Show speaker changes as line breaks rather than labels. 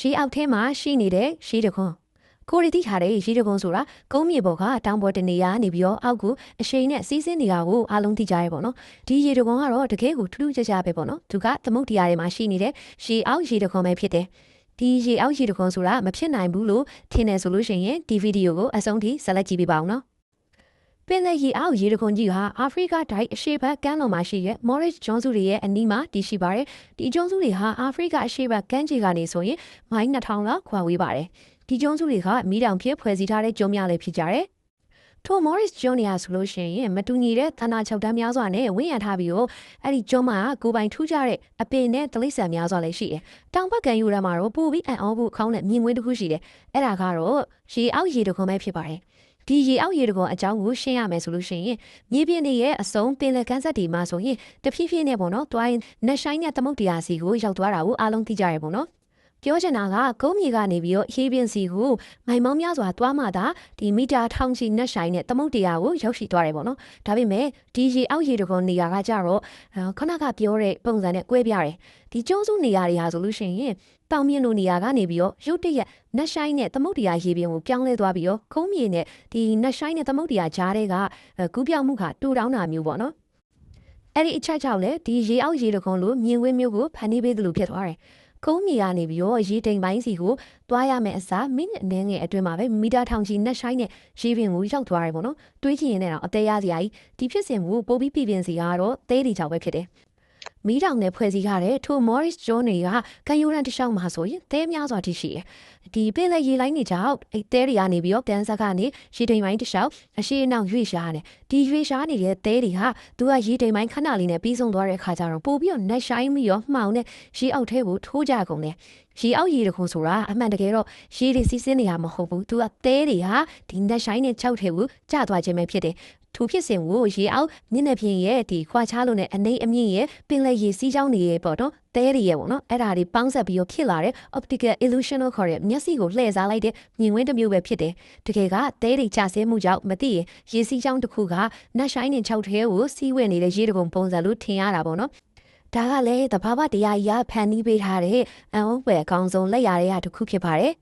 ရှေးအောက်ထဲမှာရှိနေတဲ့ရှေးတခွန်းကိုရီတိထားတဲ့ရှေးတခွန်းဆိုတာကုန်းမြေပေါ်ကတောင်ပေါ်တနေရာနေပြီးတော့အောက်ကိုအရှိန်နဲ့စီးဆင်းနေတာကိုအားလုံးသိကြရဲပေါ့နော်ဒီရေတခွန်းကတော့တကယ်ကိုထူးထူးခြားခြားပဲပေါ့နော်သူကသမုတ်တရားတွေမှာရှိနေတဲ့ရှေးအောက်ရေတခွန်းပဲဖြစ်တယ်ဒီရေအောက်ရေတခွန်းဆိုတာမဖြစ်နိုင်ဘူးလို့ထင်တယ်ဆိုလို့ရှိရင်ဒီဗီဒီယိုကိုအဆုံးထိဆက်လက်ကြည့်ပေးပါအောင်နော် ပင်လယ်ရေအောက်ရေတခွန်ကြီးဟာအာဖရိကတိုင်းအရှေ့ဘက်ကမ်းလွန်မှာရှိတဲ့ Morris ကျွန်းစုတွေရဲ့အနီးမှာတည်ရှိပါတယ်။ဒီကျွန်းစုတွေဟာအာဖရိကအရှေ့ဘက်ကမ်းခြေကနေဆိုရင်မိုင်2000လောက်ခွာဝေးပါတယ်။ဒီကျွန်းစုတွေကမီးတောင်ဖြစ်ဖွဲ့စည်းထားတဲ့ကျွန်းများလည်းဖြစ်ကြတယ်။ထို Morris ကျွန်းနေရာဆိုလို့ရှိရင်မတူညီတဲ့ဌာနချုပ်တန်းများစွာနဲ့ဝင်းရံထားပြီးတော့အဲ့ဒီကျွန်းမှာကိုယ်ပိုင်ထူးခြားတဲ့အပင်နဲ့တလိษံများစွာလည်းရှိတယ်။တောင်ဘက်ကမ်းယူရမှာတော့ပို့ပြီးအံ့ဩဖို့ခေါင်းနဲ့မြင်ကွင်းတစ်ခုရှိတယ်။အဲ့ဒါကတော့ရေအောက်ရေတခွန်ပဲဖြစ်ပါတယ်။ ဒီရေအောက်ရေတကွန်အကြောင်းကိုရှင်းရမယ်ဆိုလို့ရှိရင်မြေပြင်တွေရဲ့အစုံပင်လယ်ကမ်းစပ်တွေမှာဆိုရင်တဖြည်းဖြည်းနဲ့ပေါ့နော်တွိုင်းနက်ဆိုင်နဲ့သမုတ်တရားစီကိုရောက်သွားတာကိုအားလုံးသိကြရပေါ့နော် ပြောချင်တာကကုန်းမြေကနေပြီးတော့ရေပြင်စီကိုမိုင်မောင်းများစွာတွားမှသာဒီမီတာထောင်ချီနက်ဆိုင်နဲ့သမုတ်တရားကိုရောက်ရှိသွားတယ်ပေါ့နော်ဒါပေမဲ့ဒီရေအောက်ရေတကွန်နေရာကကြတော့အဲခဏကပြောတဲ့ပုံစံနဲ့꿰ပြတယ်ဒီကျုံးစုနေရာတွေဟာဆိုလို့ရှိရင်တောင်မြင့်လိုနေရာကနေပြီးတော့ရုတ်တရက်နက်ဆိုင်နဲ့သမုတ်တရားရေပြင်ကိုပြောင်းလဲသွားပြီးတော့ခုံးမြေနဲ့ဒီနက်ဆိုင်နဲ့သမုတ်တရားကြားတွေကအဲကူးပြောင်းမှုကတူတောင်းတာမျိုးပေါ့နော်အဲ့ဒီအချက်ကြောင့်လေဒီရေအောက်ရေတခွန်လိုမြင်ကွင်းမျိုးကိုဖန်တီးပေးသလိုဖြစ်သွားတယ် ကုန်းမြေကနေပြီးတော့ရေတိမ်ပိုင်းစီကိုတွားရမယ်အစားမိနစ်အနည်းငယ်အတွင်းမှာပဲမီတာထောင်ချီနက်ဆိုင်နဲ့ရေပြင်ကိုရောက်သွားတယ်ပေါ့နော်တွေးကြည့်ရင်လည်းတော့အသေးရစရာကြီးဒီဖြစ်စဉ်ကိုပိုပြီးပြည်ပြင်စီကတော့သဲတီချောက်ပဲဖြစ်တယ် မီးတောင်နဲ့ဖွဲ့စည်းထားတဲ့ထို Morris John တွေကကန်ယူရန်တစ်လျှောက်မှာဆိုရင်သဲများစွာထိရှိတယ်။ဒီပင်လေရေလိုင်းနေကြောက်အဲသဲတွေကနေပြီးတော့တန်းဆက်ကနေရေတိမ်ပိုင်းတစ်လျှောက်အရှိအနောက်ရွေ့ရှားတယ်။ဒီရွေ့ရှားနေတဲ့သဲတွေဟာသူကရေတိမ်ပိုင်းခဏလေးနဲ့ပြီးဆုံးသွားတဲ့အခါကျတော့ပို့ပြီးတော့နက်ဆိုင်ပြီးတော့မှောင်နဲ့ရေအောက်ထဲကိုထိုးကြကုန်တယ်။ရေအောက်ရေတခုဆိုတာအမှန်တကယ်တော့ရေတွေစီးဆင်းနေတာမဟုတ်ဘူး။သူကသဲတွေဟာဒီနက်ဆိုင်နဲ့ခြောက်ထဲကိုကျသွားခြင်းပဲဖြစ်တယ်။သူဖြစ်စဉ်ကိုရေအောက်မျက်နှာပြင်ရဲ့ဒီခွာချလို့နဲ့အနေအမြင့်ရဲ့ပင်လယ်ရေစီးကြောင်းတွေရဲ့ပေါ့နော်သဲတွေရဲ့ပေါ့နော်အဲ့ဒါတွေပေါင်းဆက်ပြီးတော့ဖြစ်လာတဲ့ optical illusion လို့ခေါ်တဲ့မျက်စိကိုလှည့်စားလိုက်တဲ့မြင်ကွင်းတစ်မျိုးပဲဖြစ်တယ်တကယ်ကသဲတွေကျဆင်းမှုကြောင့်မသိရင်ရေစီးကြောင်းတစ်ခုကနတ်ဆိုင်နဲ့ခြောက်ထဲကိုစီးဝင်နေတဲ့ရေတကုံပုံစံလို့ထင်ရတာပေါ့နော်ဒါကလည်းသဘာဝတရားကြီးကဖန်တီးပေးထားတဲ့အံ့ဩဖွယ်အကောင်းဆုံးလက်ရာတွေကတစ်ခုဖြစ်ပါတယ်